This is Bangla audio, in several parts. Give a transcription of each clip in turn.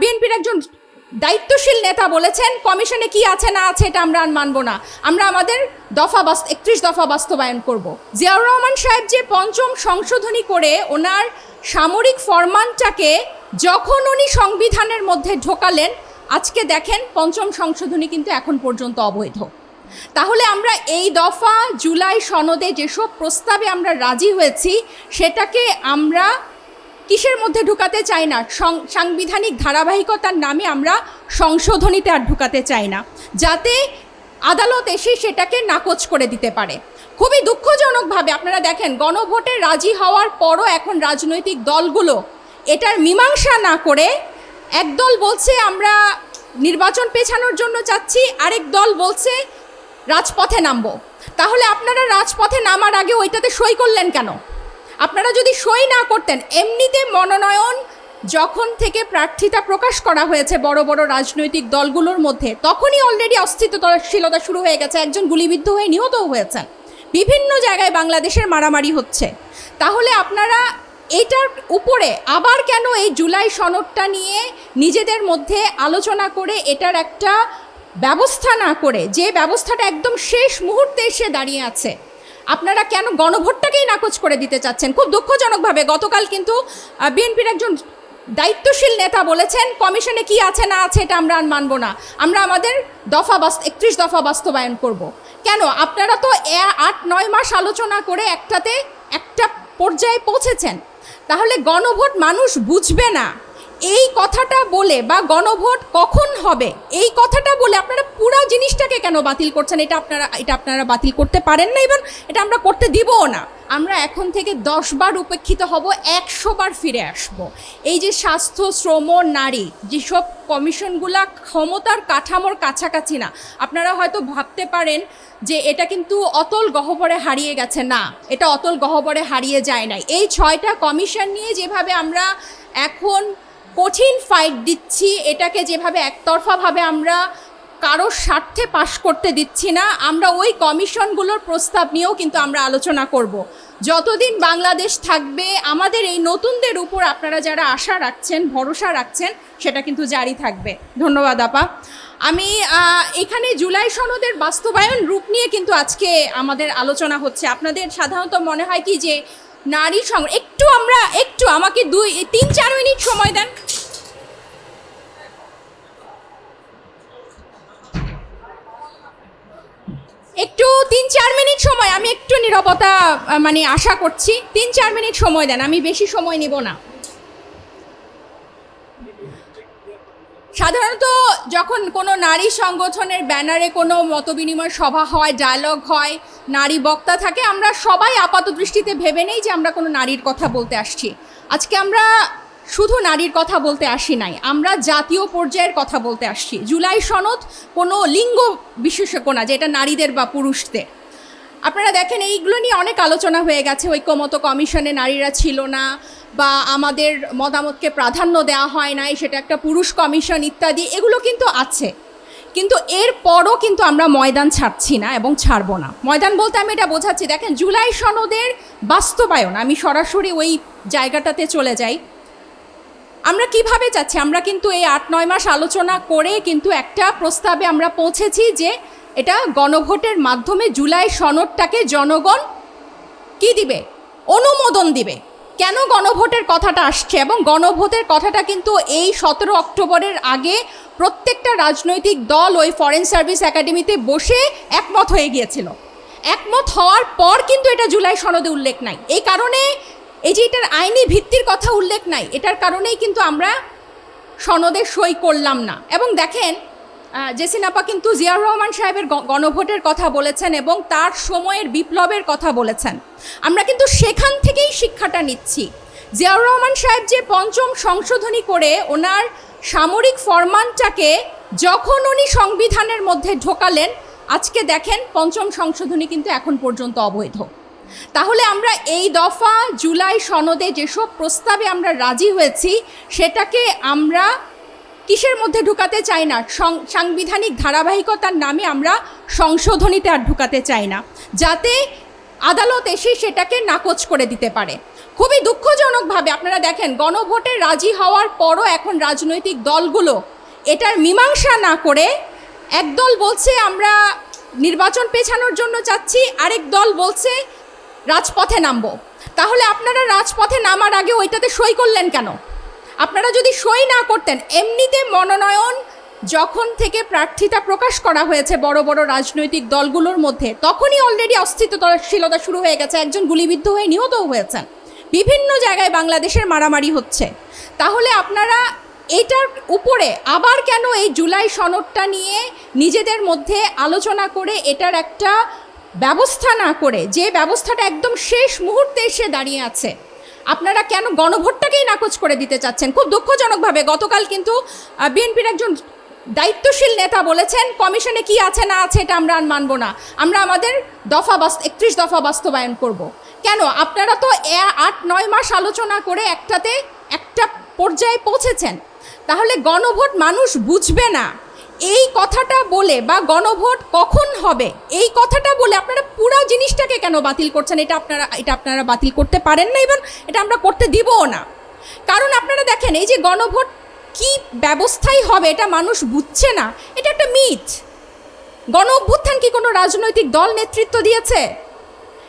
বিএনপির একজন দায়িত্বশীল নেতা বলেছেন, কমিশনে কি আছে না আছে এটা আমরা আর মানব না। আমরা আমাদের দফা বাস একত্রিশ দফা বাস্তবায়ন করব। জিয়াউর রহমান সাহেব যে পঞ্চম সংশোধনী করে ওনার সামরিক ফরমানটাকে যখন উনি সংবিধানের মধ্যে ঢোকালেন, আজকে দেখেন পঞ্চম সংশোধনী কিন্তু এখন পর্যন্ত অবৈধ। তাহলে আমরা এই দফা জুলাই সনদে যেসব প্রস্তাবে আমরা রাজি হয়েছি, সেটাকে আমরা কিসের মধ্যে ঢুকাতে চাই না? সাংবিধানিক ধারাবাহিকতার নামে আমরা সংশোধনীতে আর ঢুকাতে চাই না। যাতে আদালত এসে সেটাকে নাকচ করে দিতে পারে। খুবই দুঃখজনকভাবে আপনারা দেখেন, গণভোটে রাজি হওয়ার পরও এখন রাজনৈতিক দলগুলো এটার মীমাংসা না করে একদল বলছে, আমরা নির্বাচন পেছানোর জন্য চাচ্ছি আরেক দল বলছে, রাজপথে নামবো। তাহলে আপনারা রাজপথে নামার আগে ওইটাতে সই করলেন কেন? আপনারা যদি সই না করতেন, এমনিতে মনোনয়ন যখন থেকে প্রার্থিতা প্রকাশ করা হয়েছে বড় বড় রাজনৈতিক দলগুলোর মধ্যে, তখনই অলরেডি অস্তিত্বশীলতা শুরু হয়ে গেছে, একজন গুলিবিদ্ধ হয়ে নিহতও হয়েছেন। বিভিন্ন জায়গায় বাংলাদেশের মারামারি হচ্ছে। তাহলে আপনারা এটার উপরে আবার কেন এই জুলাই সনদটা নিয়ে নিজেদের মধ্যে আলোচনা করে এটার একটা ব্যবস্থা না করে, যে ব্যবস্থাটা একদম শেষ মুহূর্তে এসে দাঁড়িয়ে আছে আপনারা কেন গণভোটটাকেই নাকচ করে দিতে চাচ্ছেন? খুব দুঃখজনকভাবে গতকাল কিন্তু বিএনপির একজন দায়িত্বশীল নেতা বলেছেন, কমিশনে কি আছে না আছে এটা আমরা আর মানব না। আমরা আমাদের দফা বাস, একত্রিশ দফা বাস্তবায়ন করব। কেন? আপনারা তো আট, নয় মাস আলোচনা করে একটাতে একটা পর্যায়ে পৌঁছেছেন। তাহলে গণভোট মানুষ বুঝবে না। এই কথাটা বলে বা গণভোট কখন হবে? এই কথাটা বলে আপনারা পুরা জিনিসটাকে কেন বাতিল করছেন? এটা আপনারা এটা আপনারা বাতিল করতে পারেন না এবং এটা আমরা করতে দিবও না। আমরা এখন থেকে দশ বার উপেক্ষিত হব, একশো বার ফিরে আসব। এই যে স্বাস্থ্য, শ্রম, নারী, যেসব কমিশনগুলা ক্ষমতার কাঠামোর কাছাকাছি না, আপনারা হয়তো ভাবতে পারেন যে এটা কিন্তু অতল গহ্বরে হারিয়ে গেছে। না, এটা অতল গহ্বরে হারিয়ে যায় নাই। এই ছয়টা কমিশন নিয়ে যেভাবে আমরা এখন কঠিন ফাইট দিচ্ছি, এটাকে যেভাবে একতরফাভাবে আমরা কারোর স্বার্থে পাশ করতে দিচ্ছি না, আমরা ওই কমিশনগুলোর প্রস্তাব নিয়েও কিন্তু আমরা আলোচনা করব। যতদিন বাংলাদেশ থাকবে, আমাদের এই নতুনদের উপর আপনারা যারা আশা রাখছেন, ভরসা রাখছেন, সেটা কিন্তু জারি থাকবে। ধন্যবাদ, আপা। আমি এখানে জুলাই সনদের বাস্তবায়ন রূপ নিয়ে কিন্তু আজকে আমাদের আলোচনা হচ্ছে। আপনাদের সাধারণত মনে হয় কি যে নারী সং একটু আমরা, একটু আমাকে দুই, তিন, চার মিনিট সময় দেন। একটু তিন, চার মিনিট সময়, আমি একটু নিরবতা মানে আশা করছি। তিন, চার মিনিট সময় দেন, আমি বেশি সময় নেব না। সাধারণত যখন কোনো নারী সংগঠনের ব্যানারে কোনো মতবিনিময় সভা হয় ডায়লগ হয় নারী বক্তা থাকে, আমরা সবাই আপাত দৃষ্টিতে ভেবে নেই যে আমরা কোনো নারীর কথা বলতে আসছি। আজকে আমরা শুধু নারীর কথা বলতে আসি নাই, আমরা জাতীয় পর্যায়ের কথা বলতে আসছি। জুলাই সনদ কোনো লিঙ্গ বিশেষজ্ঞ না, যে এটা নারীদের বা পুরুষদের। আপনারা দেখেন, এইগুলো নিয়ে অনেক আলোচনা হয়ে গেছে, ঐক্যমত কমিশনে নারীরা ছিল না, বা আমাদের মতামতকে প্রাধান্য দেওয়া হয় নাই, সেটা একটা পুরুষ কমিশন ইত্যাদি, এগুলো কিন্তু আছে। কিন্তু এর পরও কিন্তু আমরা ময়দান ছাড়ছি না এবং ছাড়বো না। ময়দান বলতে আমি এটা বোঝাচ্ছি, দেখেন জুলাই সনদের বাস্তবায়ন, আমি সরাসরি ওই জায়গাটাতে চলে যাই। আমরা কীভাবে চাচ্ছি আমরা কিন্তু এই আট নয় মাস আলোচনা করে কিন্তু একটা প্রস্তাবে আমরা পৌঁছেছি যে এটা গণভোটের মাধ্যমে জুলাই সনদটাকে জনগণ কি দিবে? অনুমোদন দিবে। কেন গণভোটের কথাটা আসছে? এবং গণভোটের কথাটা কিন্তু এই সতেরো অক্টোবরের আগে প্রত্যেকটা রাজনৈতিক দল ওই ফরেন সার্ভিস একাডেমিতে বসে একমত হয়ে গিয়েছিল। একমত হওয়ার পর কিন্তু এটা জুলাই সনদে উল্লেখ নাই। এই কারণে এই যে এটার আইনি ভিত্তির কথা উল্লেখ নাই, এটার কারণেই কিন্তু আমরা সনদে সই করলাম না। এবং দেখেন জেসিন আপা কিন্তু জিয়াউর রহমান সাহেবের গণভোটের কথা বলেছেন এবং তার সময়ের বিপ্লবের কথা বলেছেন। আমরা কিন্তু সেখান থেকেই শিক্ষাটা নিচ্ছি। জিয়াউর রহমান সাহেব যে পঞ্চম সংশোধনী করে ওনার সামরিক ফরমানটাকে যখন উনি সংবিধানের মধ্যে ঢোকালেন, আজকে দেখেন পঞ্চম সংশোধনী কিন্তু এখন পর্যন্ত অবৈধ। তাহলে আমরা এই দফা জুলাই সনদে যেসব প্রস্তাবে আমরা রাজি হয়েছি, সেটাকে আমরা কিসের মধ্যে ঢুকাতে চাই না? সাংবিধানিক ধারাবাহিকতার নামে আমরা সংশোধনীতে আর ঢুকাতে চাই না। যাতে আদালত এসে সেটাকে নাকচ করে দিতে পারে। খুবই দুঃখজনকভাবে আপনারা দেখেন, গণভোটে রাজি হওয়ার পরও এখন রাজনৈতিক দলগুলো এটার মীমাংসা না করে একদল বলছে, আমরা নির্বাচন পেছানোর জন্য চাচ্ছি, আরেক দল বলছে, রাজপথে নামবো। তাহলে আপনারা রাজপথে নামার আগে ওইটাতে সই করলেন কেন? আপনারা যদি সই না করতেন, এমনিতে মনোনয়ন যখন থেকে প্রার্থিতা প্রকাশ করা হয়েছে বড় বড় রাজনৈতিক দলগুলোর মধ্যে, তখনই অলরেডি অস্তিত্বশীলতা শুরু হয়ে গেছে, একজন গুলিবিদ্ধ হয়ে নিহতও হয়েছেন। বিভিন্ন জায়গায় বাংলাদেশের মারামারি হচ্ছে। তাহলে আপনারা এটার উপরে আবার কেন এই জুলাই সনদটা নিয়ে নিজেদের মধ্যে আলোচনা করে এটার একটা ব্যবস্থা না করে, যে ব্যবস্থাটা একদম শেষ মুহূর্তে এসে দাঁড়িয়ে আছে আপনারা কেন গণভোটটাকেই নাকচ করে দিতে চাচ্ছেন? খুব দুঃখজনকভাবে গতকাল কিন্তু বিএনপির একজন দায়িত্বশীল নেতা বলেছেন, কমিশনে কি আছে না আছে এটা আমরা আর মানব না। আমরা আমাদের দফা বাস একত্রিশ দফা বাস্তবায়ন করব। কেন? আপনারা তো আট, নয় মাস আলোচনা করে একটাতে একটা পর্যায়ে পৌঁছেছেন। তাহলে গণভোট মানুষ বুঝবে না। এই কথাটা বলে বা গণভোট কখন হবে? এই কথাটা বলে আপনারা পুরো জিনিসটাকে কেন বাতিল করছেন? এটা আপনারা এটা আপনারা বাতিল করতে পারেন না এবং এটা আমরা করতে দিবও না। কারণ আপনারা দেখেন, এই যে গণভোট কি ব্যবস্থাই হবে এটা মানুষ বুঝছে না। এটা একটা মিথ। গণ অভ্যুত্থান কি কোনো রাজনৈতিক দল নেতৃত্ব দিয়েছে?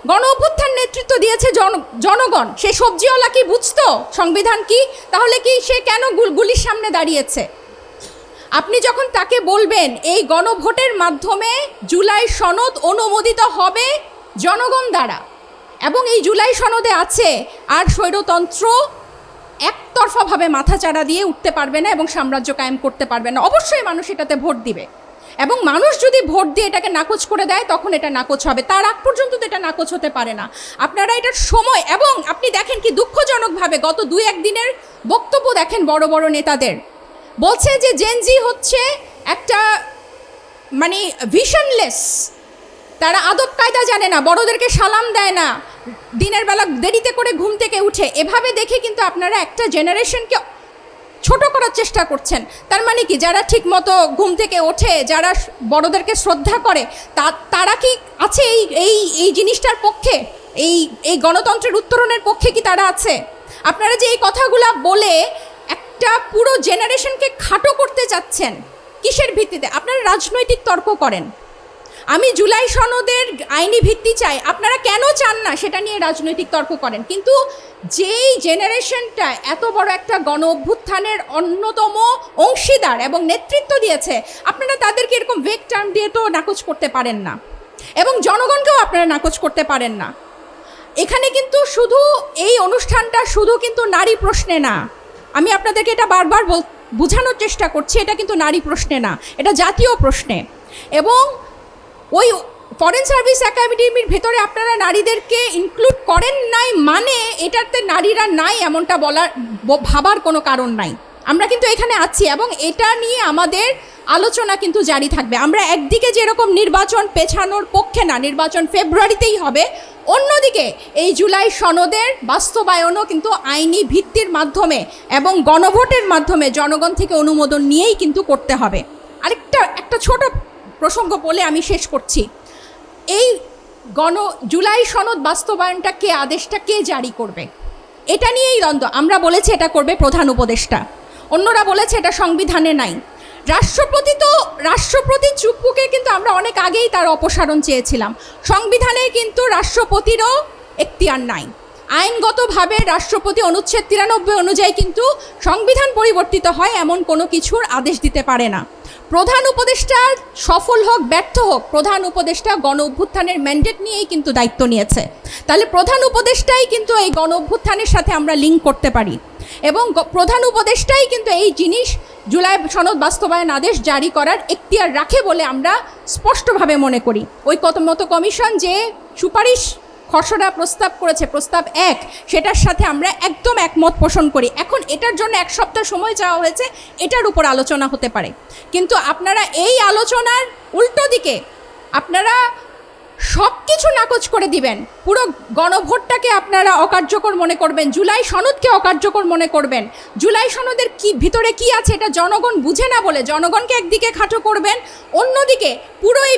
গণ অভ্যুত্থান নেতৃত্ব দিয়েছে জন, জনগণ। সে সবজিওয়ালা কি বুঝতো? সংবিধান কি? তাহলে কি সে কেন গুল- গুলির সামনে দাঁড়িয়েছে? আপনি যখন তাকে বলবেন, এই গণভোটের মাধ্যমে জুলাই সনদ অনুমোদিত হবে জনগণ দ্বারা এবং এই জুলাই সনদে আছে আর স্বৈরতন্ত্র একতরফাভাবে মাথাচাড়া দিয়ে উঠতে পারবে না এবং সাম্রাজ্য কায়েম করতে পারবে না, অবশ্যই মানুষ এটাতে ভোট দিবে। এবং মানুষ যদি ভোট দিয়ে এটাকে নাকচ করে দেয়, তখন এটা নাকচ হবে। তার আগ পর্যন্ত তো এটা নাকচ হতে পারে না। আপনারা এটার সময় এবং আপনি দেখেন কি দুঃখজনকভাবে গত দুই একদিনের বক্তব্য দেখেন বড় বড় নেতাদের। বলছে যে জেনজি হচ্ছে একটা মানে ভিশনলেস তারা আদব কায়দা জানে না, বড়দেরকে সালাম দেয় না। দিনের বেলা দেরিতে করে ঘুম থেকে উঠে, এভাবে দেখে কিন্তু আপনারা একটা জেনারেশনকে ছোট করার চেষ্টা করছেন। তার মানে কি, যারা ঠিক মতো ঘুম থেকে ওঠে, যারা বড়দেরকে শ্রদ্ধা করে, তা, তারা কি আছে এই এই এই জিনিসটার পক্ষে? এই এই গণতন্ত্রের উত্তরণের পক্ষে কি তারা আছে? আপনারা যে এই কথাগুলা বলে একটা পুরো জেনারেশনকে খাটো করতে চাচ্ছেন কিসের ভিত্তিতে? আপনারা রাজনৈতিক তর্ক করেন। আমি জুলাই সনদের আইনি ভিত্তি চাই। আপনারা কেন চান না সেটা নিয়ে রাজনৈতিক তর্ক করেন? কিন্তু যেই জেনারেশনটা এত বড় একটা গণ অভ্যুত্থানের অন্যতম অংশীদার এবং নেতৃত্ব দিয়েছে, আপনারা তাদেরকে এরকম ভেক টার্ম দিয়ে তো নাকচ করতে পারেন না। এবং জনগণকেও আপনারা নাকচ করতে পারেন না। এখানে কিন্তু শুধু এই অনুষ্ঠানটা শুধু কিন্তু নারী প্রশ্নে না। আমি আপনাদেরকে এটা বারবার বল বোঝানোর চেষ্টা করছি, এটা কিন্তু নারী প্রশ্নে না, এটা জাতীয় প্রশ্নে। এবং ওই ফরেন সার্ভিস একাডেমির ভেতরে আপনারা নারীদেরকে ইনক্লুড করেন নাই মানে এটাতে নারীরা নাই এমনটা বলার ভাবার কোনো কারণ নাই। আমরা কিন্তু এখানে আছি এবং এটা নিয়ে আমাদের আলোচনা কিন্তু জারি থাকবে। আমরা একদিকে যেরকম নির্বাচন পেছানোর পক্ষে না, নির্বাচন ফেব্রুয়ারিতেই হবে অন্যদিকে, এই জুলাই সনদের বাস্তবায়নও কিন্তু আইনি ভিত্তির মাধ্যমে এবং গণভোটের মাধ্যমে জনগণ থেকে অনুমোদন নিয়েই কিন্তু করতে হবে। আরেকটা, একটা ছোট প্রসঙ্গ বলে আমি শেষ করছি। এই গণ, জুলাই সনদ বাস্তবায়নটা কে, আদেশটা কে জারি করবে? এটা নিয়েই দ্বন্দ্ব। আমরা বলেছি এটা করবে প্রধান উপদেষ্টা। অন্যরা বলেছে এটা সংবিধানে নাই। রাষ্ট্রপতি তো, রাষ্ট্রপতি চুপ্পুকে কিন্তু আমরা অনেক আগেই তার অপসারণ চেয়েছিলাম। সংবিধানে কিন্তু রাষ্ট্রপতিরও এখতিয়ার নাই। আইনগতভাবে রাষ্ট্রপতি অনুচ্ছেদ তিরানব্বই অনুযায়ী কিন্তু সংবিধান পরিবর্তিত হয় এমন কোনো কিছুর আদেশ দিতে পারে না। প্রধান উপদেষ্টা সফল হোক, ব্যর্থ হোক, প্রধান উপদেষ্টা গণ অভ্যুত্থানের ম্যান্ডেট নিয়েই কিন্তু দায়িত্ব নিয়েছে। তাহলে প্রধান উপদেষ্টাই কিন্তু এই গণ অভ্যুত্থানের সাথে আমরা লিঙ্ক করতে পারি। এবং প্রধান উপদেষ্টাই কিন্তু এই জিনিস জুলাই সনদ বাস্তবায়ন আদেশ জারি করার এখতিয়ার রাখে বলে আমরা স্পষ্টভাবে মনে করি। ওই মতো কমিশন যে সুপারিশ খসড়া প্রস্তাব করেছে, প্রস্তাব এক, সেটার সাথে আমরা একদম একমত পোষণ করি। এখন এটার জন্য এক সপ্তাহ সময় চাওয়া হয়েছে, এটার উপর আলোচনা হতে পারে। কিন্তু আপনারা এই আলোচনার উল্টো দিকে আপনারা সব কিছু নাকচ করে দিবেন। পুরো গণভোটটাকে আপনারা অকার্যকর মনে করবেন। জুলাই সনদকে অকার্যকর মনে করবেন। জুলাই সনদের কি ভিতরে কি আছে এটা জনগণ বুঝে না বলে জনগণকে একদিকে খাটো করবেন, অন্যদিকে পুরো এই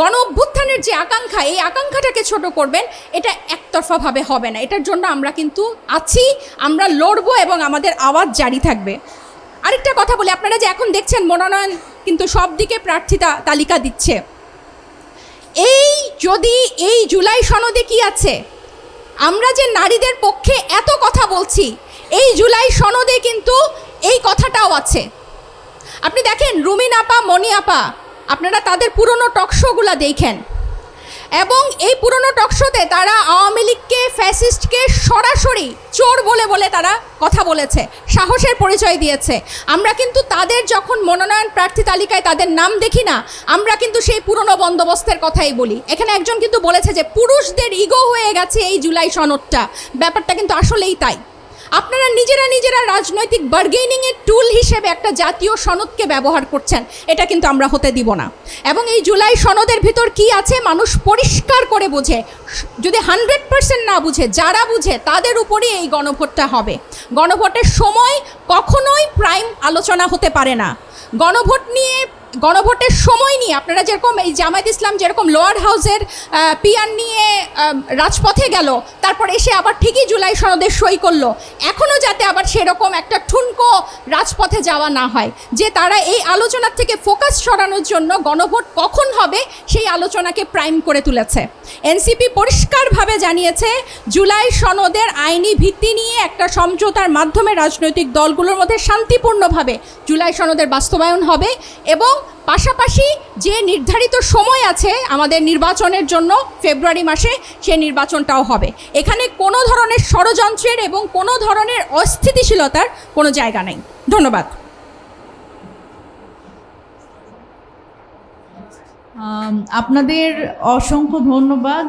গণ অভ্যুত্থানের যে আকাঙ্ক্ষা, এই আকাঙ্ক্ষাটাকে ছোট করবেন, এটা একতরফাভাবে হবে না। এটার জন্য আমরা কিন্তু আছি, আমরা লড়বো এবং আমাদের আওয়াজ জারি থাকবে। আরেকটা কথা বলি, আপনারা যে এখন দেখছেন মনোনয়ন কিন্তু সব দিকে প্রার্থিতা তালিকা দিচ্ছে। এই যদি এই জুলাই সনদে কি আছে? আমরা যে নারীদের পক্ষে এত কথা বলছি, এই জুলাই সনদে কিন্তু এই কথাটাও আছে। আপনি দেখেন রুমিন আপা মনি আপা, আপনারা তাদের পুরনো টকশোগুলো দেখেন। এবং এই পুরনো টকশোতে তারা আওয়ামী ফ্যাসিস্টকে সরাসরি চোর বলে বলে তারা কথা বলেছে, সাহসের পরিচয় দিয়েছে। আমরা কিন্তু তাদের যখন মনোনয়ন প্রার্থী তালিকায় তাদের নাম দেখি না, আমরা কিন্তু সেই পুরনো বন্দোবস্তের কথাই বলি। এখানে একজন কিন্তু বলেছে যে, পুরুষদের ইগো হয়ে গেছে এই জুলাই সনদটা। ব্যাপারটা কিন্তু আসলেই তাই। আপনারা নিজেরা নিজেরা রাজনৈতিক বার্গেনিংয়ের টুল হিসেবে একটা জাতীয় সনদকে ব্যবহার করছেন, এটা কিন্তু আমরা হতে দিব না। এবং এই জুলাই সনদের ভিতর কি আছে, মানুষ পরিষ্কার করে বোঝে, যদি হান্ড্রেড পার্সেন্ট না বুঝে, যারা বুঝে, তাদের উপরই এই গণভোটটা হবে। গণভোটের সময় কখনোই প্রাইম আলোচনা হতে পারে না। গণভোট নিয়ে গণভোটের সময় নিয়ে আপনারা যেরকম এই জামায়াত ইসলাম যেরকম লোয়ার হাউসের পিয়ার নিয়ে রাজপথে গেল, তারপর এসে আবার ঠিকই জুলাই সনদে সই করল এখনও যাতে আবার সেরকম একটা ঠুনকো রাজপথে যাওয়া না হয়, যে তারা এই আলোচনার থেকে ফোকাস সরানোর জন্য গণভোট কখন হবে সেই আলোচনাকে প্রাইম করে তুলেছে। এনসিপি পরিষ্কারভাবে জানিয়েছে, জুলাই সনদের আইনি ভিত্তি নিয়ে একটা সমঝোতার মাধ্যমে রাজনৈতিক দলগুলোর মধ্যে শান্তিপূর্ণভাবে জুলাই সনদের বাস্তবায়ন হবে এবং পাশাপাশি যে নির্ধারিত সময় আছে আমাদের নির্বাচনের জন্য ফেব্রুয়ারি মাসে সেই নির্বাচনটাও হবে। এখানে কোনো ধরনের ষড়যন্ত্রের এবং কোনো ধরনের অস্থিতিশীলতার কোনো জায়গা নেই। ধন্যবাদ। আপনাদের অসংখ্য ধন্যবাদ।